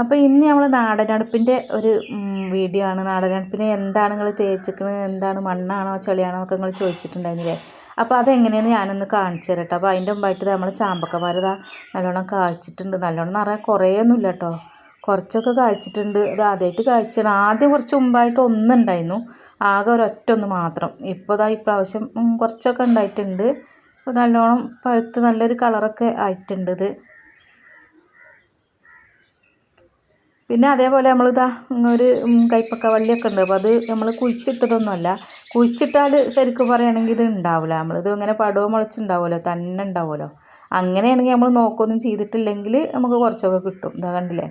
അപ്പോൾ ഇന്ന് നമ്മൾ നാടനടുപ്പിന്റെ ഒരു വീഡിയോ ആണ്. നാടനടുപ്പിന് എന്താണ് നിങ്ങൾ തേച്ചിക്കുന്നത് എന്താണ് മണ്ണാണോ ചെളിയാണോ എന്നൊക്കെ നിങ്ങൾ ചോദിച്ചിട്ടുണ്ടായിരുന്നില്ലേ? അപ്പോൾ അതെങ്ങനെയെന്ന് ഞാനൊന്ന് കാണിച്ചു തരട്ടെ. അപ്പോൾ അതിന്റെ മുമ്പായിട്ട് നമ്മൾ ചാമ്പക്കമാർ ഇതാ നല്ലോണം കായ്ച്ചിട്ടുണ്ട് നല്ലോണം എന്ന് പറഞ്ഞാൽ കുറേയൊന്നുമില്ല കേട്ടോ കുറച്ചൊക്കെ കായ്ച്ചിട്ടുണ്ട് ഇത് ആദ്യമായിട്ട് കായ്ച്ചാണ് ആദ്യം കുറച്ച് മുമ്പായിട്ട് ഒന്നുണ്ടായിരുന്നു. ആകെ ഒരൊറ്റ ഒന്ന് മാത്രം. ഇപ്പോൾ ഇതാ ഇപ്രാവശ്യം കുറച്ചൊക്കെ ഉണ്ടായിട്ടുണ്ട്. അപ്പോൾ നല്ലോണം പഴുത്ത് നല്ലൊരു കളറൊക്കെ ആയിട്ടുണ്ട് ഇത്. പിന്നെ അതേപോലെ നമ്മളിതാ ഒരു കൈപ്പക്ക വള്ളിയൊക്കെ ഉണ്ട്. അപ്പോൾ അത് നമ്മൾ കുഴിച്ചിട്ടതൊന്നുമല്ല. കുഴിച്ചിട്ടാൽ ശരിക്കും പറയുകയാണെങ്കിൽ ഇത് ഉണ്ടാവില്ല. നമ്മളിത് ഇങ്ങനെ പടവ് മുളച്ചുണ്ടാവുമല്ലോ തന്നെ ഉണ്ടാവുമല്ലോ. അങ്ങനെയാണെങ്കിൽ നമ്മൾ നോക്കൊന്നും ചെയ്തിട്ടില്ലെങ്കിൽ നമുക്ക് കുറച്ചൊക്കെ കിട്ടും. ഇതാ കണ്ടില്ലേ?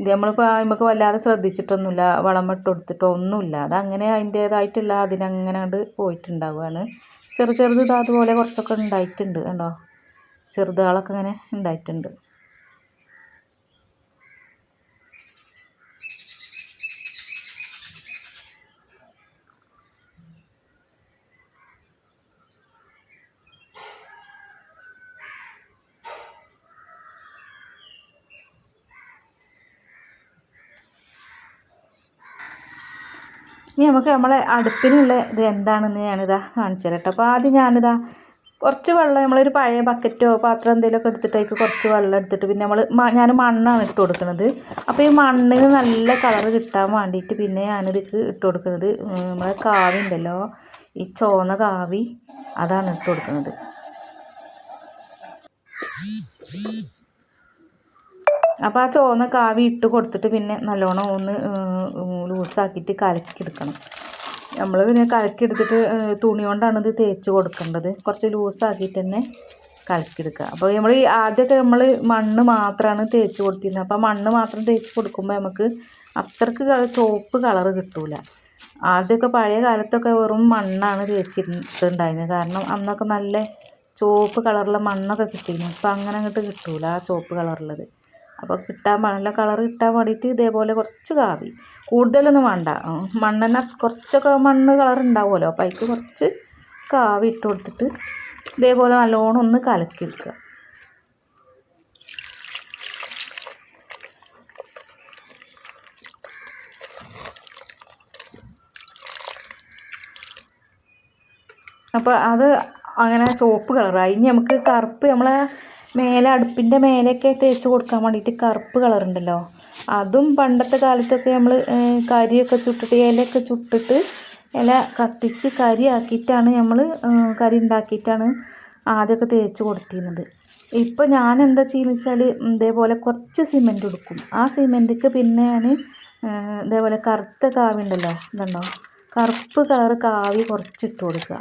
ഇത് നമ്മളിപ്പോൾ നമുക്ക് വല്ലാതെ ശ്രദ്ധിച്ചിട്ടൊന്നുമില്ല. വളം ഇട്ട് കൊടുത്തിട്ടോ ഒന്നുമില്ല. അതങ്ങനെ അതിന്റേതായിട്ടുള്ള അതിനങ്ങനെ കണ്ട് പോയിട്ടുണ്ടാവുകയാണ്. ചെറു ചെറുത് ഇതാ അതുപോലെ കുറച്ചൊക്കെ ഉണ്ടായിട്ടുണ്ട് കണ്ടോ? ചെറുതുകളൊക്കെ ഇങ്ങനെ ഉണ്ടായിട്ടുണ്ട്. ഇനി നമുക്ക് നമ്മളെ അടുപ്പിനുള്ള ഇത് എന്താണെന്ന് ഞാനിതാ കാണിച്ചു തരാം കേട്ടോ. അപ്പോൾ ആദ്യം ഞാനിതാ കുറച്ച് വെള്ളം നമ്മളൊരു പഴയ ബക്കറ്റോ പാത്രം എന്തെങ്കിലുമൊക്കെ എടുത്തിട്ട് കുറച്ച് വെള്ളം എടുത്തിട്ട് പിന്നെ നമ്മൾ ഞാൻ മണ്ണാണ് ഇട്ട് കൊടുക്കുന്നത് അപ്പോൾ ഈ മണ്ണിന് നല്ല കളർ കിട്ടാൻ വേണ്ടിയിട്ട് പിന്നെ ഞാനിതിക്ക് ഇട്ട് കൊടുക്കുന്നത് നമ്മളെ കാവി ഉണ്ടല്ലോ ഈ ചോന്ന കാവി അതാണ് ഇട്ട് കൊടുക്കുന്നത് അപ്പോൾ ആ ചുവന്ന കാവി ഇട്ട് കൊടുത്തിട്ട് പിന്നെ നല്ലോണം ഒന്ന് ലൂസാക്കിയിട്ട് കലക്കിയെടുക്കണം. നമ്മൾ പിന്നെ കലക്കിയെടുത്തിട്ട് തുണി കൊണ്ടാണ് ഇത് തേച്ച് കൊടുക്കേണ്ടത്. കുറച്ച് ലൂസാക്കിയിട്ട് തന്നെ കലക്കിയെടുക്കുക. അപ്പോൾ നമ്മൾ ഈ ആദ്യമൊക്കെ നമ്മൾ മണ്ണ് മാത്രമാണ് തേച്ച് കൊടുത്തിരുന്നത്. അപ്പോൾ മണ്ണ് മാത്രം തേച്ച് കൊടുക്കുമ്പോൾ നമുക്ക് അത്രയ്ക്ക് ചുവപ്പ് കളറ് കിട്ടൂല. ആദ്യമൊക്കെ പഴയ കാലത്തൊക്കെ വെറും മണ്ണാണ് തേച്ചിട്ടുണ്ടായിരുന്നത് കാരണം അന്നൊക്കെ നല്ല ചുവപ്പ് കളറുള്ള മണ്ണൊക്കെ കിട്ടിയിരുന്നു ഇപ്പം അങ്ങനെ അങ്ങോട്ട് കിട്ടൂല ആ ചുവപ്പ് കളറുള്ളത്. അപ്പോൾ കിട്ടാൻ നല്ല കളർ കിട്ടാൻ വേണ്ടിയിട്ട് ഇതേപോലെ കുറച്ച് കാവി. കൂടുതലൊന്നും വേണ്ട. മണ്ണെണ്ണ കുറച്ചൊക്കെ മണ്ണ് കളർ ഉണ്ടാവുമല്ലോ അപ്പോൾ അതിക്ക് കുറച്ച് കാവി ഇട്ട് കൊടുത്തിട്ട് ഇതേപോലെ നല്ലോണം ഒന്ന് കലക്കി എടുക്കുക. അപ്പോൾ അത് അങ്ങനെ ചുവപ്പ് കളറായി ഇനി നമുക്ക് കറുപ്പ് നമ്മളെ മേലെ അടുപ്പിന്റെ മേലെയൊക്കെ തേച്ച് കൊടുക്കാൻ വേണ്ടിയിട്ട് കറുപ്പ് കളറുണ്ടല്ലോ അതും പണ്ടത്തെ കാലത്തൊക്കെ നമ്മൾ കരിയൊക്കെ ചുട്ടിട്ട് ഇലയൊക്കെ ചുട്ടിട്ട് ഇല കത്തിച്ച് കരി ആക്കിയിട്ടാണ് നമ്മൾ കരി ഉണ്ടാക്കിയിട്ടാണ് ആദ്യമൊക്കെ തേച്ച് കൊടുത്തിരുന്നത്. ഇപ്പോൾ ഞാൻ എന്താ ചെയ്യുന്നത് വെച്ചാൽ ഇതേപോലെ കുറച്ച് സിമെന്റ് എടുക്കും. ആ സിമെന്റിക്ക് പിന്നെയാണ് ഇതേപോലെ കറുത്ത കാവി ഉണ്ടല്ലോ ഇതുണ്ടോ? കറുപ്പ് കളർ കാവി കുറച്ചിട്ട് കൊടുക്കുക.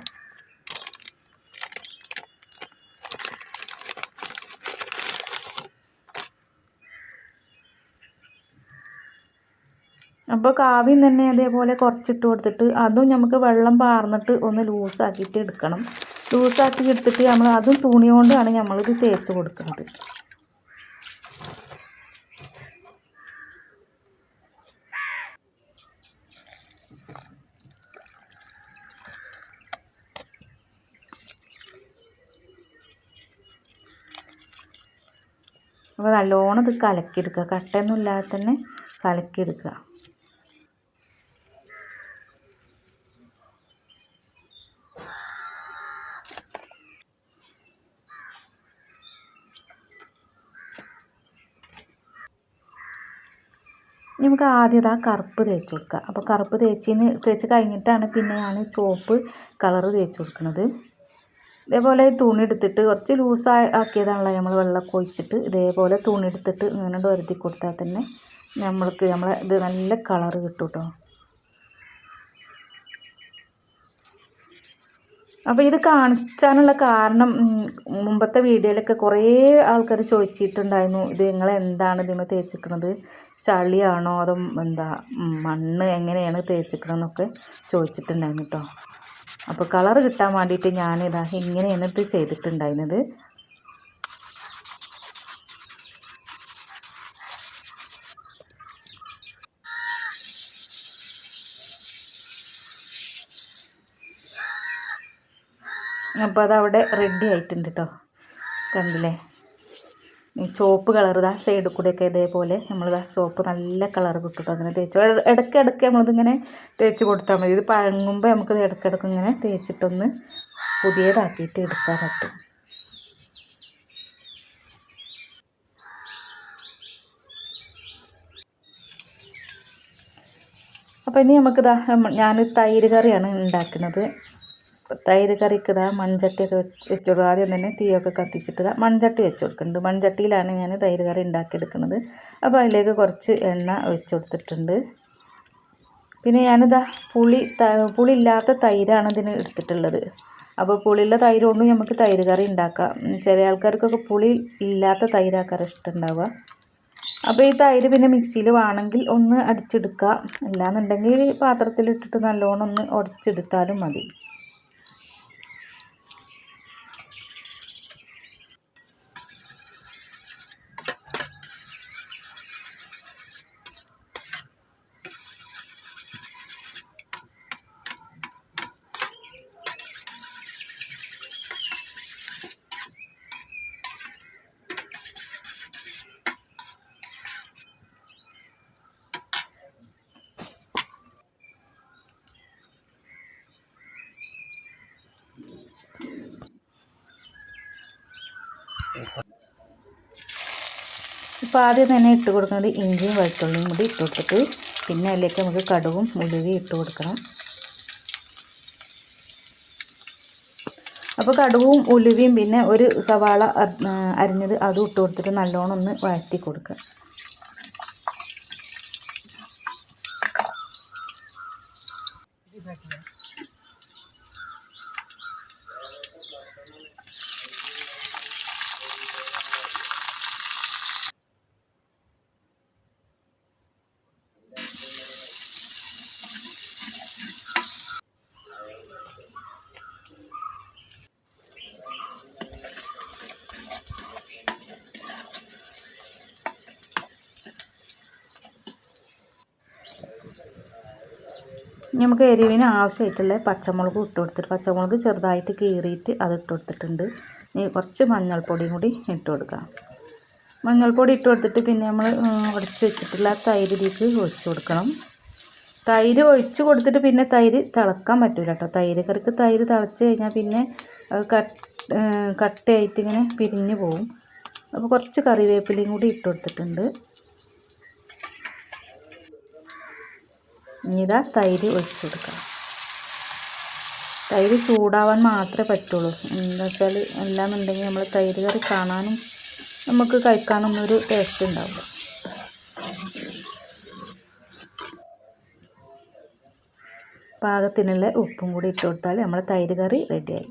അപ്പോൾ കാവ്യം തന്നെ അതേപോലെ കുറച്ചിട്ട് കൊടുത്തിട്ട് അതും നമുക്ക് വെള്ളം പാർന്നിട്ട് ഒന്ന് ലൂസാക്കിയിട്ട് എടുക്കണം. ലൂസാക്കി എടുത്തിട്ട് നമ്മൾ അതും തുണി കൊണ്ടാണ് നമ്മളിത് തേച്ച് കൊടുക്കുന്നത്. അപ്പോൾ നല്ലോണം ഇത് കലക്കിയെടുക്കുക കട്ടയൊന്നും ഇല്ലാതെ തന്നെ കലക്കിയെടുക്കുക നമുക്ക് ആദ്യം ആ കറുപ്പ് തേച്ച് കൊടുക്കുക. അപ്പോൾ കറുപ്പ് തേച്ചിന് തേച്ച് കഴിഞ്ഞിട്ടാണ് പിന്നെ ഞാൻ ചുവപ്പ് കളറ് തേച്ച് കൊടുക്കുന്നത്. ഇതേപോലെ തുണി എടുത്തിട്ട് കുറച്ച് ലൂസ് ആക്കിയതാണല്ലോ നമ്മൾ വെള്ളമൊക്കെ ഒഴിച്ചിട്ട് ഇതേപോലെ തുണി എടുത്തിട്ട് ഇങ്ങനെ വരുത്തി കൊടുത്താൽ തന്നെ നമ്മൾക്ക് നമ്മളെ ഇത് നല്ല കളറ് കിട്ടും കേട്ടോ അപ്പോൾ ഇത് കാണിച്ചാനുള്ള കാരണം മുമ്പത്തെ വീഡിയോയിലൊക്കെ കുറേ ആൾക്കാർ ചോദിച്ചിട്ടുണ്ടായിരുന്നു ഇത് നിങ്ങൾ എന്താണ് ഇതിന് തേച്ചിക്കണത് ചളിയാണോ അതോ എന്താ മണ്ണ് എങ്ങനെയാണ് തേച്ചിക്കണമെന്നൊക്കെ ചോദിച്ചിട്ടുണ്ടായിരുന്നു കേട്ടോ അപ്പോൾ കളർ കിട്ടാൻ വേണ്ടിയിട്ട് ഞാനിതാ ഇങ്ങനെയാണ് ഇത് ചെയ്തിട്ടുണ്ടായിരുന്നത്. അപ്പോൾ അതവിടെ റെഡി ആയിട്ടുണ്ട് കേട്ടോ കണ്ടില്ലേ? ചുവപ്പ് കളർ ഇതാ സൈഡിൽ കൂടെയൊക്കെ ഇതേപോലെ നമ്മളിതാ ചുവപ്പ് നല്ല കളർ കിട്ടും അങ്ങനെ തേച്ച്. ഇട- ഇടയ്ക്കിടയ്ക്ക് നമ്മളിതിങ്ങനെ തേച്ച് കൊടുത്താൽ മതി. ഇത് പഴങ്ങുമ്പോൾ നമുക്ക് ഇടയ്ക്കിടയ്ക്ക് ഇങ്ങനെ തേച്ചിട്ടൊന്ന് പുതിയതാക്കിയിട്ട് എടുക്കാൻ പറ്റും അപ്പോൾ ഇനി നമുക്കിതാ ഞാൻ തൈര് കറിയാണ് ഉണ്ടാക്കുന്നത്. തൈര് കറിക്ക് ഇതാ മൺചട്ടിയൊക്കെ വെച്ച് കൊടുക്കുക ആദ്യം തന്നെ തീയൊക്കെ കത്തിച്ചിട്ട് ഇതാ മൺചട്ടി വെച്ച് കൊടുക്കുന്നുണ്ട് മൺചട്ടിയിലാണ് ഞാൻ തൈര് കറി ഉണ്ടാക്കിയെടുക്കുന്നത്. അപ്പോൾ അതിലേക്ക് കുറച്ച് എണ്ണ ഒഴിച്ച് കൊടുത്തിട്ടുണ്ട്. പിന്നെ ഞാനിതാ പുളി പുളി ഇല്ലാത്ത തൈരാണ് ഇതിന് എടുത്തിട്ടുള്ളത്. അപ്പോൾ പുളിയുള്ള തൈര് കൊണ്ട് നമുക്ക് തൈര് കറി ഉണ്ടാക്കാം. ചില ആൾക്കാർക്കൊക്കെ പുളി ഇല്ലാത്ത തൈരാക്കാറ് ഇഷ്ടമുണ്ടാവുക. അപ്പോൾ ഈ തൈര് പിന്നെ മിക്സിയിൽ വേണമെങ്കിൽ ഒന്ന് അടിച്ചെടുക്കുക അല്ലാന്നുണ്ടെങ്കിൽ പാത്രത്തിലിട്ടിട്ട് നല്ലോണം ഒന്ന് ഉടച്ചെടുത്താലും മതി. ഇപ്പോൾ ആദ്യം തന്നെ ഇട്ട് കൊടുക്കുന്നത് ഇഞ്ചിയും വെളുത്തുള്ളിയും കൂടി ഇട്ട് കൊടുത്തിട്ട് പിന്നെ അതിലേക്ക് നമുക്ക് കടുവും ഉലുവയും ഇട്ട് കൊടുക്കണം. അപ്പോൾ കടുവും ഉലുവയും പിന്നെ ഒരു സവാള അരിഞ്ഞത് അതും ഇട്ട് കൊടുത്തിട്ട് നല്ലോണം ഒന്ന് വഴറ്റി കൊടുക്കുക. നമുക്ക് എരിവിന് ആവശ്യമായിട്ടുള്ള പച്ചമുളക് ഇട്ട് കൊടുത്തിട്ട് പച്ചമുളക് ചെറുതായിട്ട് കീറിയിട്ട് അത് ഇട്ട് കൊടുത്തിട്ടുണ്ട്. ഇനി കുറച്ച് മഞ്ഞൾപ്പൊടിയും കൂടി ഇട്ട് കൊടുക്കാം. മഞ്ഞൾപ്പൊടി ഇട്ട് കൊടുത്തിട്ട് പിന്നെ നമ്മൾ ഉടച്ച് വെച്ചിട്ടുള്ള തൈര് ഇതിലേക്ക് ഒഴിച്ച് കൊടുക്കണം. തൈര് ഒഴിച്ച് കൊടുത്തിട്ട് പിന്നെ തൈര് തിളക്കാൻ പറ്റില്ല കേട്ടോ. തൈര് കറിക്ക് തൈര് തിളച്ച് കഴിഞ്ഞാൽ പിന്നെ കട്ടയായിട്ട് ഇങ്ങനെ പിരിഞ്ഞ് പോവും. അപ്പോൾ കുറച്ച് കറിവേപ്പിലയും കൂടി ഇട്ട് കൊടുത്തിട്ടുണ്ട്. ഇനി ഇതാ തൈര് ഒഴിച്ചു കൊടുക്കാം തൈര് ചൂടാവാൻ മാത്രമേ പറ്റുള്ളൂ. എന്താ വെച്ചാൽ എല്ലാം ഉണ്ടെങ്കിൽ നമ്മൾ തൈര് കറി കാണാനും നമുക്ക് കഴിക്കാനൊന്നും ഒരു ടേസ്റ്റ് ഉണ്ടാവില്ല. പാകത്തിനുള്ള ഉപ്പും കൂടി ഇട്ട് കൊടുത്താൽ നമ്മളെ തൈര് കറി റെഡിയായി